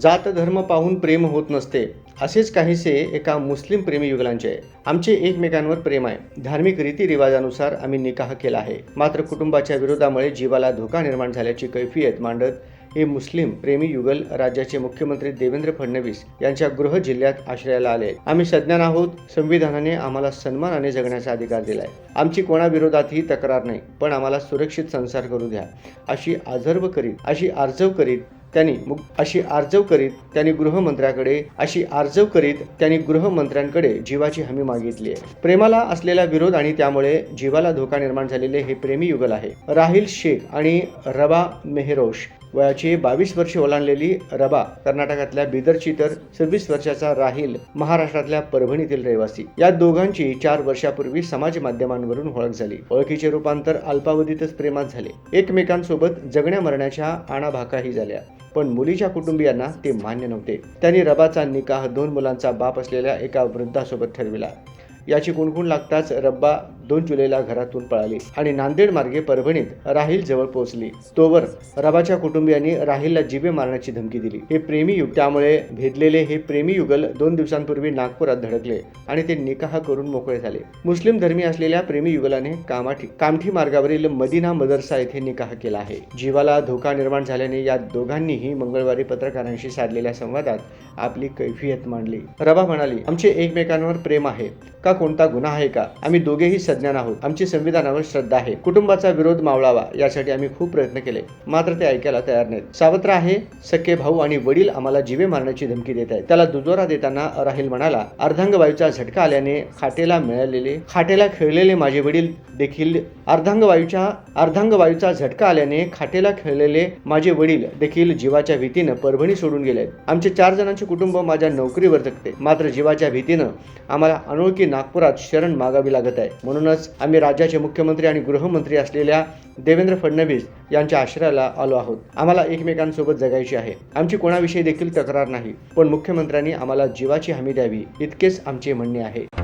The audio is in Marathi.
जात धर्म पाहून प्रेम होत नसते असेच काहीसे एका मुस्लिम प्रेमी युगलांचे. आहे आमचे एकमेकांवर प्रेम आहे. धार्मिक रीतिरिवाजानुसार आम्ही निकाह केला आहे. मात्र कुटुंबाच्या विरोधामुळे जीवाला धोका निर्माण झाल्याची कैफियत मांडत हे मुस्लिम प्रेमी युगल राज्याचे मुख्यमंत्री देवेंद्र फडणवीस यांच्या गृह जिल्ह्यात आश्रयाला आले. आम्ही सज्ञान आहोत. संविधानाने आम्हाला सन्मानाने जगण्याचा अधिकार दिलाय. आमची कोणाविरोधातही तक्रार नाही पण आम्हाला सुरक्षित संसार करू द्या. अशी आजर्व करीत अशी आर्जव करीत त्यांनी मुग अशी आर्जव करीत त्यांनी गृहमंत्र्याकडे अशी आर्जव करीत त्यांनी गृहमंत्र्यांकडे जीवाची हमी मागितली आहे. प्रेमाला असलेला विरोध आणि त्यामुळे जीवाला धोका निर्माण झालेले हे प्रेमी युगल आहे. राहिल शेख आणि रबा मेहरोश वयाची बावीस वर्षे ओलांडलेली रबा कर्नाटकातल्या बिदरची तर सव्वीस वर्षाचा राहील महाराष्ट्रातल्या परभणीतील रहिवासी. या दोघांची चार वर्षापूर्वी समाज माध्यमांवरून ओळख झाली. ओळखीचे रूपांतर अल्पावधीतच प्रेमात झाले. एकमेकांसोबत जगण्या मरण्याच्या आणाभाकाही झाल्या. पण मुलीच्या कुटुंबियांना ते मान्य नव्हते. त्यांनी रबाचा निकाह दोन मुलांचा बाप असलेल्या एका वृद्धासोबत ठरविला. याची कुणकुण लागताच रब्बा दोन जुलैला घरातून पळाली आणि नांदेड मार्गे परभणीत राहिल जवळ पोहोचली. तोवर रबाच्या कुटुंबियांनी राहिलला जिबे मारण्याची धमकी दिली. हे प्रेमी युग त्यामुळे भेदलेले हे प्रेमी युगल दोन दिवसांपूर्वी नागपुरात धडकले आणि ते निकाह करून मोकळे झाले. मुस्लिम धर्मी असलेल्या प्रेमी युगलाने कामाठी कामठी मार्गावरील मदिना मदरसा येथे निकाह केला आहे. जीवाला धोका निर्माण झाल्याने या दोघांनीही मंगळवारी पत्रकारांशी साधलेल्या संवादात आपली कैफियत मांडली. रबा म्हणाली आमचे एकमेकांवर प्रेम आहे. का कोणता गुन्हा आहे का? आम्ही दोघेही सज्ञान आहोत. आमची संविधानावर श्रद्धा आहे. कुटुंबाचा विरोध मावळावा यासाठी आम्ही खूप प्रयत्न केले. मात्र ते ऐकायला तयार नाहीत. सावत्र आहे सख्खे भाऊ आणि वडील आम्हाला जीवे मारण्याची धमकी देत आहेत. त्याला दुजोरा देताना राहिल म्हणाला अर्धांगवायूचा झटका आल्याने खाटेला मिळालेले खाटेला खेळलेले माझे वडील देखील अर्धांगवायूच्या अर्धांगवायूचा झटका आल्याने खाटेला खेळलेले माझे वडील देखील जीवाच्या भीतीनं परभणी सोडून गेले आमचे चार जणांचे कुटुंब माझ्या नोकरीवर जगते. मात्र जीवाच्या भीतीनं आम्हाला अनोळखी नागपुरात शरण मागावी लागत आहे. म्हणून म्हणूनच आम्ही राज्याचे मुख्यमंत्री आणि गृहमंत्री असलेल्या देवेंद्र फडणवीस यांच्या आश्रयाला आलो आहोत. आम्हाला एकमेकांसोबत जगायची आहे. आमची कोणाविषयी देखील तक्रार नाही. पण मुख्यमंत्र्यांनी आम्हाला जीवाची हमी द्यावी इतकेच आमचे म्हणणे आहे.